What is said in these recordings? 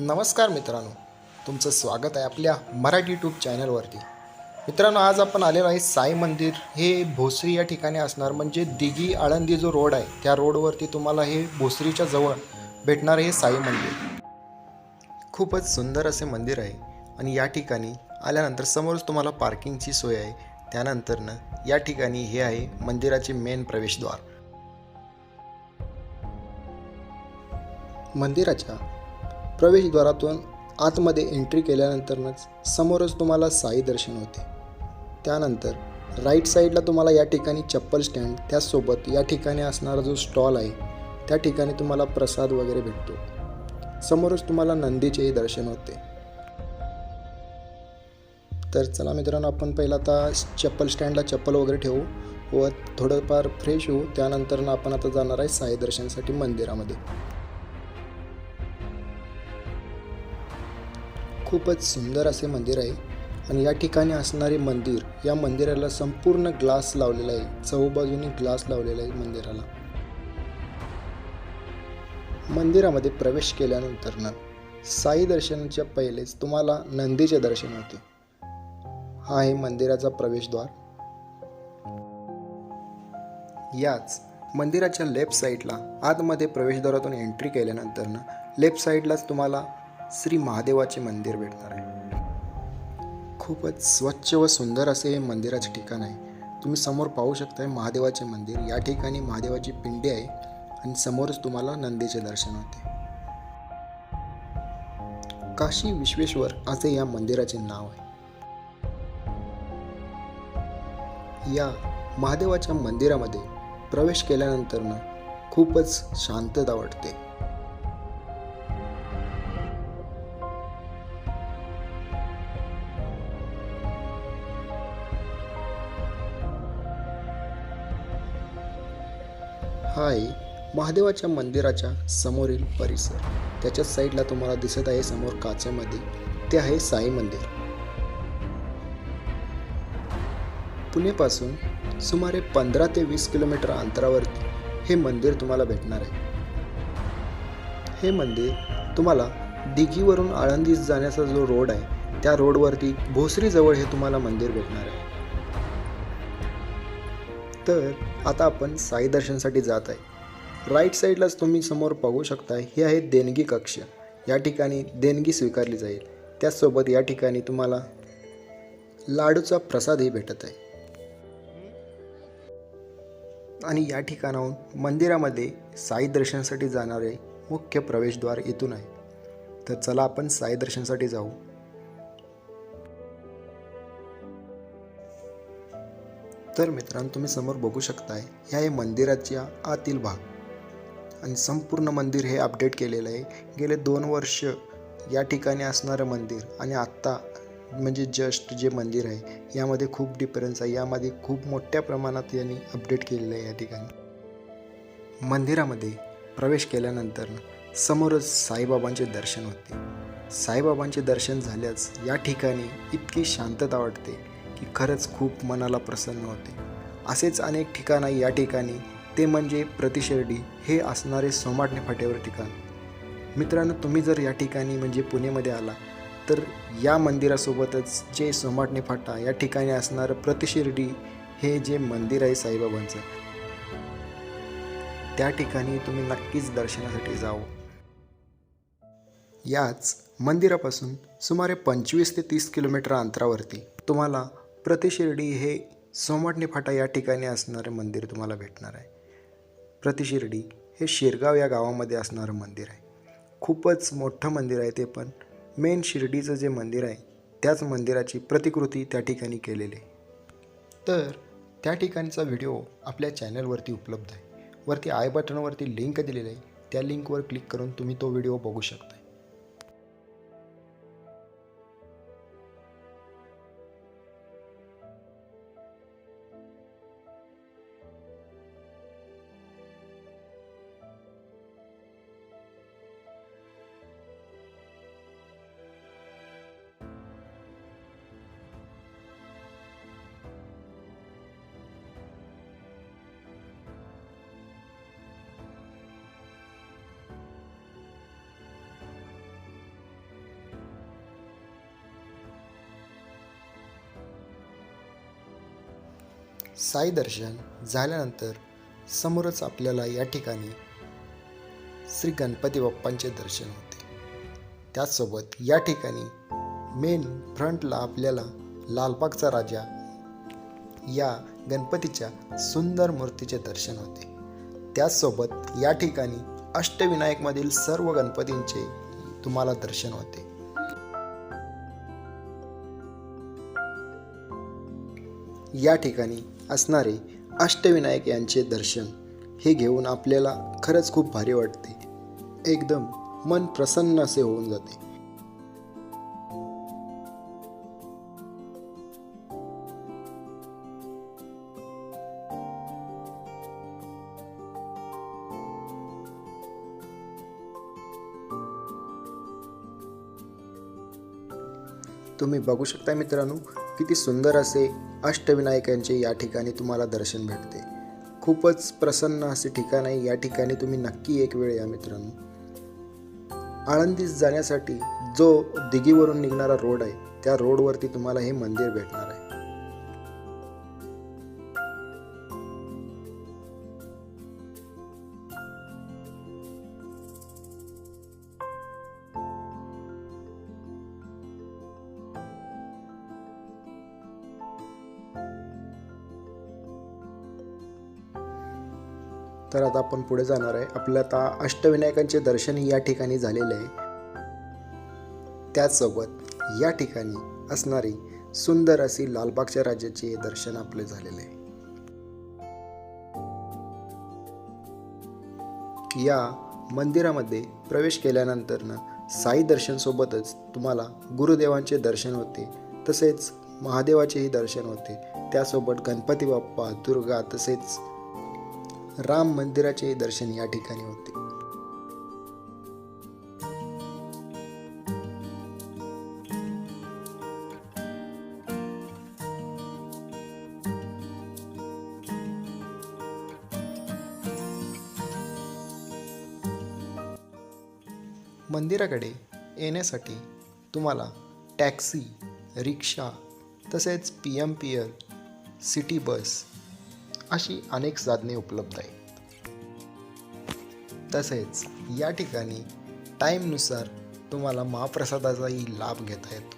नमस्कार मित्रांनो. तुमचं स्वागत आहे आपल्या मराठी यूट्यूब चॅनलवरती मित्रांनो आज आपण आलेलो आहे साई मंदिर. हे भोसरी या ठिकाणी असणार. म्हणजे दिघी आळंदी जो रोड आहे त्या रोडवरती तुम्हाला हे भोसरीच्या जवळ भेटणार हे साई मंदिर. खूपच सुंदर असे मंदिर आहे आणि या ठिकाणी आल्यानंतर समोरच तुम्हाला पार्किंगची सोय आहे. त्यानंतरनं या ठिकाणी हे आहे मंदिराचे मेन प्रवेशद्वार. मंदिराच्या प्रवेशद्वारातून आतमध्ये एंट्री केल्यानंतरच समोरच तुम्हाला साई दर्शन होते. त्यानंतर राईट साईडला तुम्हाला या ठिकाणी चप्पल स्टँड त्याचसोबत या ठिकाणी असणारा जो स्टॉल आहे त्या ठिकाणी तुम्हाला प्रसाद वगैरे भेटतो. समोरच तुम्हाला नंदीचेही दर्शन होते. तर चला मित्रांनो आपण पहिला आता चप्पल स्टँडला चप्पल वगैरे ठेवू व थोडंफार फ्रेश होऊ. त्यानंतर आपण आता जाणार आहे साई दर्शनासाठी मंदिरामध्ये. खूपच सुंदर असे मंदिर आहे. आणि या ठिकाणी असणारे मंदिर या मंदिराला संपूर्ण ग्लास लावलेला आहे. चहूबाजूनी ग्लास लावलेला आहे मंदिराला. मंदिरामध्ये प्रवेश केल्यानंतर ना साई दर्शनाच्या पहिलेच तुम्हाला नंदीचे दर्शन होते. हा आहे मंदिराचा प्रवेशद्वार. याच मंदिराच्या लेफ्ट साईडला आतमध्ये प्रवेशद्वारातून एंट्री केल्यानंतर ना लेफ्ट साईडलाच तुम्हाला श्री महादेवाचे मंदिर भेटणार आहे. खूपच स्वच्छ व सुंदर असे हे मंदिराचे ठिकाण आहे. तुम्ही समोर पाहू शकताय महादेवाचे मंदिर. या ठिकाणी महादेवाची पिंडी आहे आणि समोरच तुम्हाला नंदीचे दर्शन होते. काशी विश्वेश्वर असे या मंदिराचे नाव आहे. या महादेवाच्या मंदिरामध्ये प्रवेश केल्यानंतर खूपच शांतता वाटते. हा आहे महादेवाच्या मंदिराच्या समोरील परिसर. त्याच्याच साईडला तुम्हाला दिसत आहे समोर काचेमध्ये ते आहे साई मंदिर. पुणेपासून सुमारे पंधरा ते वीस किलोमीटर अंतरावरती हे मंदिर तुम्हाला भेटणार आहे. हे मंदिर तुम्हाला दिघीवरून आळंदीस जाण्याचा जो रोड आहे त्या रोडवरती भोसरीजवळ हे तुम्हाला मंदिर भेटणार आहे. तर आता आपण साई दर्शनसाठी जात आहे. राईट साईडलाच तुम्ही समोर पाहू शकता हे आहे देणगी कक्ष. या ठिकाणी देणगी स्वीकारली जाईल. त्याचसोबत या ठिकाणी तुम्हाला लाडूचा प्रसादही भेटत आहे. आणि या ठिकाणाहून मंदिरामध्ये साई दर्शनासाठी जाणारे मुख्य प्रवेशद्वार इथून आहे. तर चला आपण साई दर्शनासाठी जाऊ. तर मित्रांनो तुम्ही समोर बघू शकताय ह्या आहे मंदिराच्या आतील भाग. आणि संपूर्ण मंदिर हे अपडेट केलेलं आहे. गेले दोन वर्ष या ठिकाणी असणारं मंदिर आणि आत्ता म्हणजे जस्ट जे मंदिर आहे यामध्ये खूप डिफरन्स आहे. यामध्ये खूप मोठ्या प्रमाणात यांनी अपडेट केलेलं आहे या ठिकाणी. मंदिरामध्ये प्रवेश केल्यानंतर समोरच साईबाबांचे दर्शन होते. साईबाबांचे दर्शन झाल्यास या ठिकाणी इतकी शांतता वाटते. की खरंच खूप मनाला प्रसन्न होते. असेच अनेक ठिकाण आहे या ठिकाणी ते म्हणजे प्रतिशिर्डी हे असणारे सोमाटणे फाट्यावर ठिकाण. मित्रांनो तुम्ही जर या ठिकाणी म्हणजे पुणेमध्ये आला तर या मंदिरासोबतच जे सोमाटणे फाटा या ठिकाणी असणारं प्रतिशिर्डी हे जे मंदिर आहे साईबाबांचं त्या ठिकाणी तुम्ही नक्कीच दर्शनासाठी जावं. याच मंदिरापासून सुमारे पंचवीस ते तीस किलोमीटर अंतरावरती तुम्हाला प्रतिशिर्डी हे सोमाटणे फाटा या ठिकाणी असणारे मंदिर तुम्हाला भेटणार आहे. प्रतिशिर्डी हे शिरगाव या गावामध्ये असणारं मंदिर आहे. खूपच मोठं मंदिर आहे ते पण. मेन शिर्डीचं जे मंदिर आहे त्याच मंदिराची प्रतिकृती त्या ठिकाणी केलेली आहे. तर त्या ठिकाणचा व्हिडिओ आपल्या चॅनलवरती उपलब्ध आहे. वरती आय बटनवरती लिंक दिलेली आहे. त्या लिंकवर क्लिक करून तुम्ही तो व्हिडिओ बघू शकता. साई दर्शन झाल्यानंतर समोरच आपल्याला या ठिकाणी श्री गणपती बाप्पांचे दर्शन होते. त्याचसोबत या ठिकाणी मेन फ्रंटला आपल्याला लालबागचा राजा या गणपतीच्या सुंदर मूर्तीचे दर्शन होते. त्याचसोबत या ठिकाणी अष्टविनायकमधील सर्व गणपतींचे तुम्हाला दर्शन होते. या ठिकाणी असणारे अष्टविनायक यांचे दर्शन हे घेऊन आपल्याला खरंच खूप भारी वाटते. एकदम मन प्रसन्न असे होऊन जाते. तुम्ही बघू शकता मित्रांनो किती सुंदर असे अष्टविनायकांचे या ठिकाणी तुम्हाला दर्शन भेटते. खूपच प्रसन्न असे ठिकाण आहे या ठिकाणी तुम्ही नक्की एक वेळ या मित्रांनो. आळंदीस जाण्यासाठी जो दिघीवरून निघणारा रोड आहे त्या रोडवरती तुम्हाला हे मंदिर भेटणार आहे. तर आता आपण पुढे जाणार आहे. आपलं आता अष्टविनायकांचे दर्शन या ठिकाणी झालेले आहे. त्याचसोबत या ठिकाणी असणारी सुंदर अशी लालबागच्या राजाचे दर्शन आपले झालेले आहे. या मंदिरामध्ये प्रवेश केल्यानंतर साई दर्शनसोबतच तुम्हाला गुरुदेवांचे दर्शन होते. तसेच महादेवाचेही दर्शन होते. त्यासोबत गणपती बाप्पा दुर्गा तसेच राम मंदिराचे दर्शन या ठिकाणी होते. मंदिराकडे येण्यासाठी तुम्हाला टॅक्सी रिक्षा तसेच P M P L city bus अशी अनेक साधने उपलब्ध आहेत. तसेच या ठिकाणी टाईमनुसार तुम्हाला महाप्रसादाचाही लाभ घेता येतो.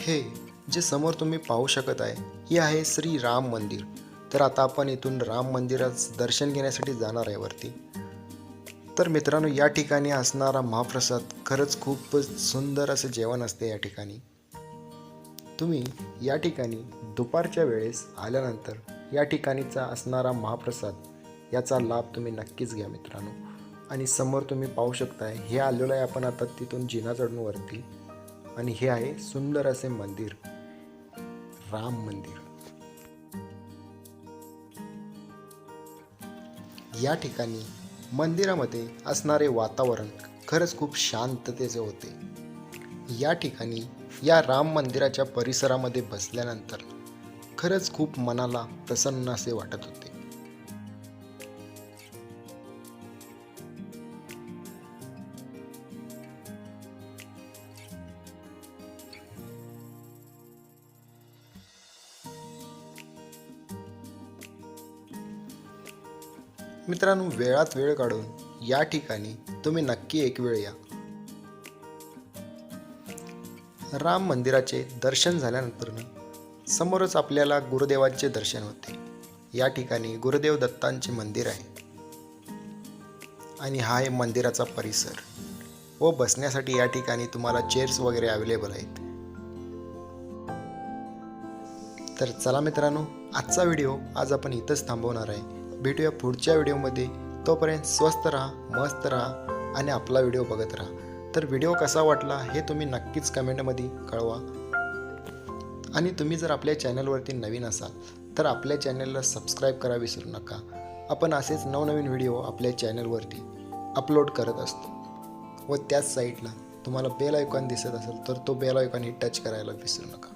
हे जे समोर तुम्ही पाहू शकत आहे हे आहे श्री राम मंदिर. तर आता आपण इथून राम मंदिरात दर्शन घेण्यासाठी जाणार आहे वरती. तर मित्रांनो या ठिकाणी असणारा महाप्रसाद खरंच खूपच सुंदर असं जेवण असते या ठिकाणी. तुम्ही या ठिकाणी दुपारच्या वेळेस आल्यानंतर या ठिकाणीचा असणारा महाप्रसाद याचा लाभ तुम्ही नक्कीच घ्या मित्रांनो. आणि समोर तुम्ही पाहू शकताय हे आलेलो आहे आपण आता तिथून जिना चढून वरती. आणि हे आहे सुंदर असे मंदिर. राम मंदिर. या ठिकाणी मंदिरामध्ये असणारे वातावरण खरंच खूप शांततेचे होते. या ठिकाणी या राम मंदिराच्या परिसरामध्ये बसल्यानंतर खरंच खूप मनाला प्रसन्न असे वाटत होते. मित्रांनो वेळात वेळ काढून या ठिकाणी तुम्ही नक्की एक वेळ या. राम मंदिराचे दर्शन झाल्यानंतर समोरच आपल्याला गुरुदेवांचे दर्शन होते. या ठिकाणी गुरुदेव दत्तांचे मंदिर आहे. आणि हा आहे मंदिराचा परिसर व बसण्यासाठी या ठिकाणी तुम्हाला चेअर्स वगैरे अवेलेबल आहेत. तर चला मित्रांनो आजचा व्हिडिओ आज आपण इथंच थांबवणार आहे. भेटूया पुढच्या व्हिडिओमध्ये. तोपर्यंत स्वस्त राहा मस्त राहा आणि आपला व्हिडिओ बघत राहा. तर व्हिडिओ कसा वाटला हे तुम्ही नक्कीच कमेंटमध्ये कळवा. आणि तुम्ही जर आपल्या चॅनलवरती नवीन असाल तर आपल्या चॅनलला सबस्क्राईब करा विसरू नका. आपण असेच नवनवीन व्हिडिओ आपल्या चॅनलवरती अपलोड करत असतो. व त्याच साईटला तुम्हाला बेल आयकॉन दिसत असेल तर तो बेल आयकॉनही टच करायला विसरू नका.